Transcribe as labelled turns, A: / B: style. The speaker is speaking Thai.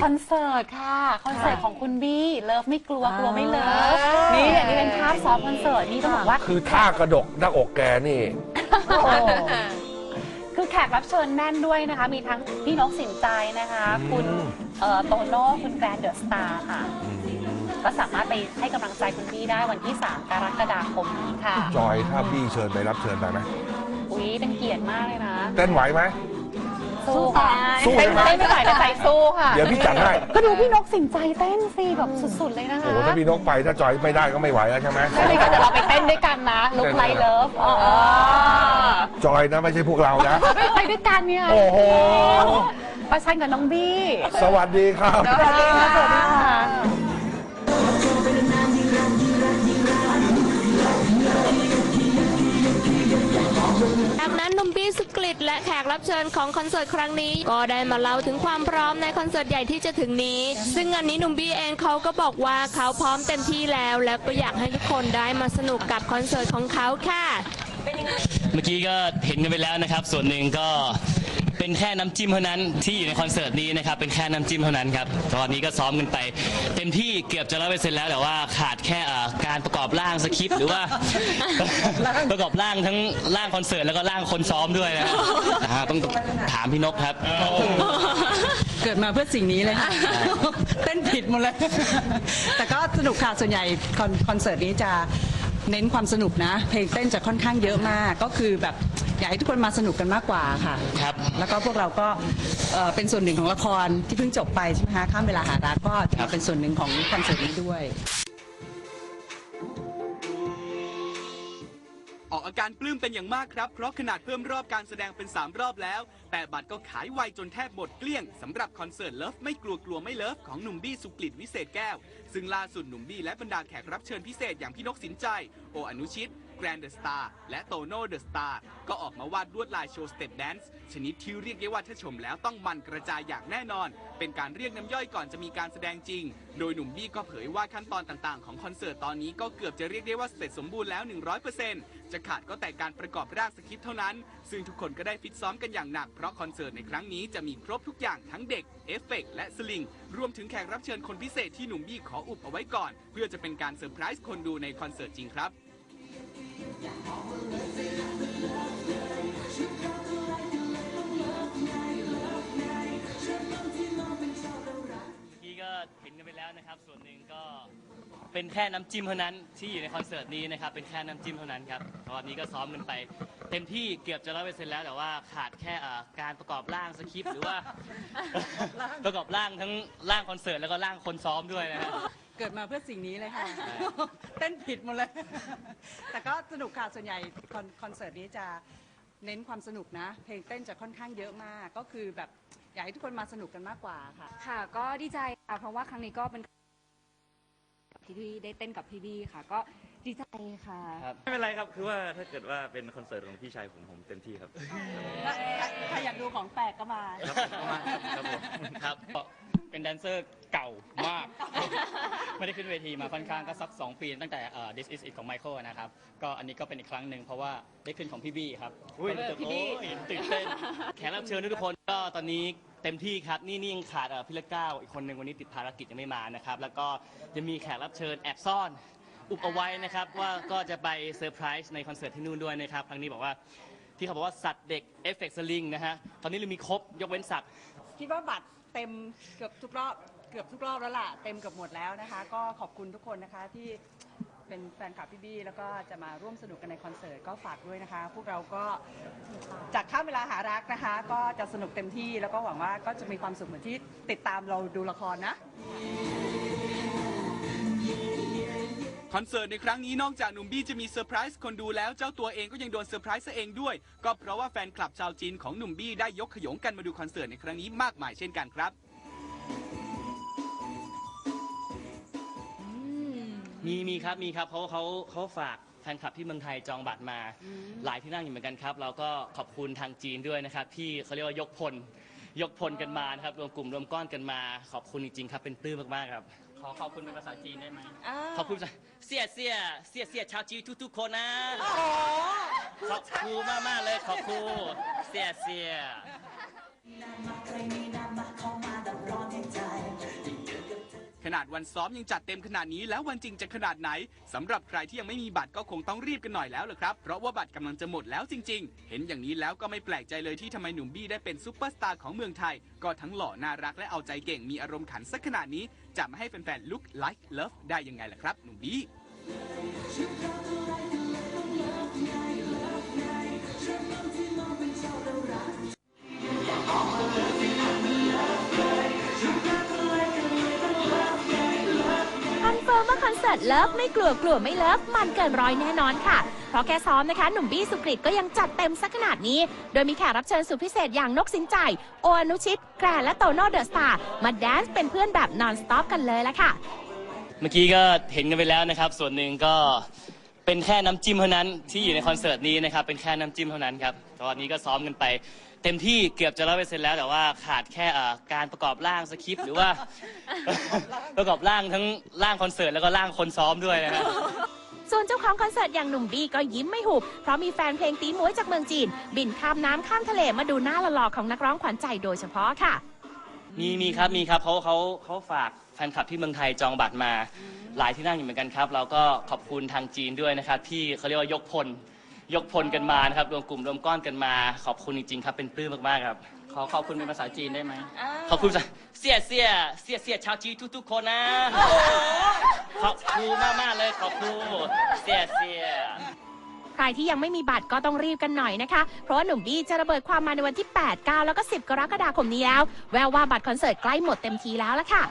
A: สิ
B: คอนเสิร์ตค่ะ คอนเสิร์ตของคุณบี้เลิฟไม่กลัว
A: อ่าก
B: ลัวไม่เลิฟ
A: นี่
B: นี่อันนี้เป็นภาพซ้อมคอนเสิร์ตนี่ต้องบอกว่า
C: คือท่ากระดกหน้าอกแกนี่
A: โอ้
B: คือแขกรับเชิญแน่นด้วยนะคะ มีทั้งพี่นกสินใจนะคะ
C: อืม
B: คุณเอ่อโตโน่คุณแกรนเดอะสตาร์ค่ะ ก็สามารถไปให้กำลังใจคุณบี้ได้วันที่ 3 กรกฎาคมนี้ค่ะ
C: จอยถ้าบี้เชิญไปรับเชิญไปไหม
B: อุ้ยเป็นเกียรติมากเลยนะ
C: เต้นไหวไหม
B: สู้ค่ะ
C: สู้
B: เต้น
C: ใช่ไหม
B: เต้นไม่ไหวแต่ใจสู้ค่ะ
C: เดี๋ยวพี่จัดให้
B: ก็ดูพี่นกสินใจเต้นสิแบบสุดๆเลยนะคะ
C: โอ้โหถ้าพี่นกไปถ้าจอยไม่ได้ก็ไม่ไหวแล้วใช่ไหม
B: ใช่เลยค่ะเดี๋ยวเราไปเต้นด้วยกันนะลุกไลเลิฟอ๋อ
C: จอยนะไม่ใช่พวกเรานะ
B: ไปด้วยกันเนี่ย
C: โอ้โห
B: ประชันกับน้องบี้
C: สวัสดีครับ
B: สวัสดีค่ะ
D: และแขกรับเชิญของคอนเสิร์ตครั้งนี้ ก็ได้มาเล่าถึงความพร้อมในคอนเสิร์ตใหญ่ที่จะถึงนี้ ซึ่งงานนี้หนุ่มบี้เองเขาก็บอกว่าเขาพร้อมเต็มที่แล้ว และก็อยากให้ทุกคนได้มาสนุกกับคอนเสิร์ตของเขาค่ะ
E: เมื่อกี้ก็เห็นกันไปแล้วนะครับ ส่วนหนึ่งก็ เป็นแค่น้ำจิ้มเท่านั้นที่อยู่ในคอนเสิร์ตนี้นะครับเป็นแค่น้ำจิ้มเท่านั้นครับตอนนี้ก็ซ้อมกันไป เต็มที่เกือบจะร้อยเปอร์เซ็นต์แล้วแต่ว่าขาดแค่เอ่อการประกอบร่างสคริปต์หรือว่า ประกอบร่างทั้งร่างคอนเสิร์ตแล้วก็ร่างคนซ้อมด้วยนะครับนะฮะต้องถามพี่นกครับ
A: เกิดมาเพื่อสิ่งนี้เลยค่ะเต้นผิดหมดเลย แต่ก็สนุกค่ะส่วนใหญ่คอนคอนเสิร์ตนี้จะเน้นความสนุกนะ เพลงเต้นจะค่อนข้างเยอะมาก ก็คือแบบอยากให้ทุกคนมาสนุกกันมากกว่าค่ะ
E: ครับ
A: แล้วก็พวกเราก็เอ่อเป็นส่วนหนึ่งของละครที่เพิ่งจบไปใช่ไหมคะข้ามเวลาหารักก็จะมาเป็นส่วนหนึ่งของคอนเสิร์ตนี้ด้วย
F: ออกอาการปลื้มเป็นอย่างมากครับ เพราะขนาดเพิ่มรอบการแสดงเป็น 3 รอบแล้ว แต่บัตรก็ขายไวจนแทบหมดเกลี้ยงสำหรับคอนเสิร์ตเลิฟไม่กลัวกลัวไม่เลิฟของหนุ่มบี้สุกฤตวิเศษแก้ว ซึ่งล่าสุดหนุ่มบี้และบรรดาแขกรับเชิญพิเศษอย่างพี่นกสินใจ โออนุชิต แกรนเดอะสตาร์และโตโน่เดอะสตาร์ก็ออกมาวาดลวดลายโชว์สเต็ปแดนซ์ชนิดที่เรียกได้ว่าถ้าชมแล้วต้องมันกระจายอย่างแน่นอน เป็นการเรียกน้ำย่อยก่อนจะมีการแสดงจริง โดยหนุ่มบี้ก็เผยว่าขั้นตอนต่างๆ ของคอนเสิร์ตตอนนี้ก็เกือบจะเรียกได้ว่าเสร็จสมบูรณ์แล้ว 100%จะขาดก็แต่การประกอบร่างสคริปต์เท่านั้น ซึ่งทุกคนก็ได้ฟิตซ้อมกันอย่างหนักเพราะคอนเสิร์ตในครั้งนี้จะมีครบทุกอย่างทั้งเด็กเอฟเฟกต์และสลิงรวมถึงแขกรับเชิญคนพิเศษที่หนุ่มบี้ขออุบเอาไว้ก่อน เพื่อจะเป็นการเซอร์ไพรส์คนดูในคอนเสิร์ตจริงครับ
E: กี้ก็เห็นกันไปแล้วนะครับ ส่วนหนึ่งก็เป็นแค่น้ำจิ้มเท่านั้นที่อยู่ในคอนเสิร์ตนี้นะครับ เป็นแค่น้ำจิ้มเท่านั้นครับตอนนี้ก็ซ้อมกันไป เต็มที่เกือบจะร้อยเปอร์เซ็นต์แล้วแต่ว่าขาดแค่เอ่อการประกอบร่างสคริปต์หรือว่า ประกอบร่างทั้งร่างคอนเสิร์ตแล้วก็ร่างคนซ้อมด้วยนะฮะ
A: เกิดมาเพื่อสิ่งนี้เลยค่ะ เต้นผิดหมดเลย แต่ก็สนุกค่ะ ส่วนใหญ่คอนคอนเสิร์ตนี้จะเน้นความสนุกนะ เพลงเต้นจะค่อนข้างเยอะมาก ก็คือแบบอยากให้ทุกคนมาสนุกกันมากกว่าค่ะ
G: ค่ะ ก็ดีใจค่ะ เพราะว่าครั้งนี้ก็เป็นที่พี่ได้เต้นกับพี่บี้ค่ะ ก็ดีใจค่ะ
H: ไม่เป็นไรครับคือว่าถ้าเกิดว่าเป็นคอนเสิร์ตของพี่ชายผมผมเต็มที่ครับ
A: ถ้าอยากดูของแปลกก็มา
H: ครับผมมาครับผม
E: ครับก็ เป็นแดนเซอร์เก่ามาก ไม่ได้ขึ้นเวทีมาค่อนข้างก็สัก 2 ปี ตั้งแต่เอ่อ This Is It ของไมเคิลนะครับ ก็อันนี้ก็เป็นอีกครั้งหนึ่งเพราะว่าได้ขึ้นของพี่บี้ครับ
H: อุ้ย
E: ก็รู้สึกโอ้ยตื่นเต้นแขกรับเชิญทุกคนก็ตอนนี้เต็มที่ครับ นี่นี่ยังขาดเอ่อพี่เล็กเก้าอีกคนหนึ่งวันนี้ติดภารกิจยังไม่มานะครับ แล้วก็จะมีแขกรับเชิญแอบซ่อน อุบเอาไว้นะครับ ว่าก็จะไปเซอร์ไพรส์ในคอนเสิร์ตที่นู่นด้วยนะครับ ครั้งนี้บอกว่าที่เขาบอกว่าสัตว์เด็กเอฟเฟกต์สลิงนะฮะตอนนี้เรามีครบยกเว้นสัตว์
A: คิดว่าบัตร เต็มเกือบทุกรอบเกือบทุกรอบแล้วล่ะเต็มเกือบหมดแล้วนะคะ ก็ขอบคุณทุกคนนะคะที่เป็นแฟนคลับพี่บี้แล้วก็จะมาร่วมสนุกกันในคอนเสิร์ตก็ฝากด้วยนะคะ พวกเราก็จากข้ามเวลาหารักนะคะ ก็จะสนุกเต็มที่แล้วก็หวังว่าก็จะมีความสุขเหมือนที่ติดตามเราดูละครนะ
F: คอนเสิร์ตในครั้งนี้นอกจากหนุ่มบี้จะมีเซอร์ไพรส์คนดูแล้วเจ้าตัวเองก็ยังโดนเซอร์ไพรส์ซะเองด้วย ก็เพราะว่าแฟนคลับชาวจีนของหนุ่มบี้ได้ยกขยงกันมาดูคอนเสิร์ตในครั้งนี้มากมายเช่นกันครับ
E: มีมีครับมีครับเขาเขาเขาฝากแฟนคลับที่เมืองไทยจองบัตรมา หลายที่นั่งอยู่เหมือนกันครับ เราก็ขอบคุณทางจีนด้วยนะครับ ที่เขาเรียกว่ายกพล ยกพลกันมานะครับรวมกลุ่มรวมก้อนกันมา ขอบคุณจริงๆครับเป็นปลื้มมากๆครับ ขอขอบคุณเป็นภาษาจีนได้ไหมขอบคุณภาษาเสียเสียเสียเสียชาวจีนทุกๆคนนะขอบคุณมากมากๆเลยขอบคุณเสียเสีย
F: นาดวันซ้อมยังจัดเต็มขนาดนี้แล้ววันจริงจะขนาดไหนสำหรับใครที่ยังไม่มีบัตรก็คงต้องรีบกันหน่อยแล้วล่ะครับ เพราะว่าบัตรกำลังจะหมดแล้วจริง ๆ เห็นอย่างนี้แล้วก็ไม่แปลกใจเลยที่ทำไมหนุ่มบี้ได้เป็นซุปเปอร์สตาร์ของเมืองไทย ก็ทั้งหล่อน่ารักและเอาใจเก่งมีอารมณ์ขันสักขนาดนี้จะไม่ให้แฟนๆ look like love ได้ยังไงล่ะครับ หนุ่มบี้
I: ฟิร์มว่าคอนเลิฟไม่กลัวกลัวไม่เลิฟมันเกินร้อยแน่นอนค่ะ เพราะแค่ซ้อมนะคะ หนุ่มบี้สุกริตก็ยังจัดเต็มสักขนาดนี้ โดยมีแขกรับเชิญสุดพิเศษอย่างนกสินใจ โออนุชิต แกรและโตโน่เดอะสตาร์มาแดนซ์เป็นเพื่อนแบบนอนสต็อปกันเลยละค่ะ
E: เมื่อกี้ก็เห็นกันไปแล้วนะครับ ส่วนหนึ่งก็เป็นแค่น้ำจิ้มเท่านั้นที่อยู่ในคอนเสิร์ตนี้นะครับเป็นแค่น้ำจิ้มเท่านั้นครับตอนนี้ก็ซ้อมกันไป เต็มที่เกือบจะร้อยเปอร์เซ็นต์แล้วแต่ว่าขาดแค่เอ่อการประกอบร่างสคริปต์หรือว่า ประกอบร่างทั้งร่างคอนเสิร์ตแล้วก็ร่างคนซ้อมด้วยนะครับ
I: ส่วนเจ้าของคอนเสิร์ตอย่างหนุ่มบี้ก็ยิ้มไม่หุบ เพราะมีแฟนเพลงตีม้วยจากเมืองจีน บินข้ามน้ำข้ามทะเลมาดูหน้าหล่อๆของนักร้องขวัญใจโดยเฉพาะค่ะ
E: มีมีครับมีครับเขาเขาเขาฝากแฟนคลับที่เมืองไทยจองบัตรมาหลายที่นั่งอยู่เหมือนกันครับ เราก็ขอบคุณทางจีนด้วยนะครับ ที่เขาเรียกว่ายกพล ยกพลกันมานะครับรวมกลุ่มรวมก้อนกันมา ขอบคุณจริงๆครับเป็นปลื้มมากๆครับ ขอขอบคุณเป็นภาษาจีนได้ไหมขอบคุณภาษาเสียเสียเสียเสียชาวจีนทุกๆคนนะขอบคุณมากๆเลยขอบคุณเสียเสีย
I: ใครที่ยังไม่มีบัตรก็ต้องรีบกันหน่อยนะคะ เพราะว่าหนุ่มบี้จะระเบิดความมาในวันที่ 8 9 แล้วก็ 10 กรกฎาคมนี้แล้ว แววว่าบัตรคอนเสิร์ตใกล้หมดเต็มทีแล้วละค่ะ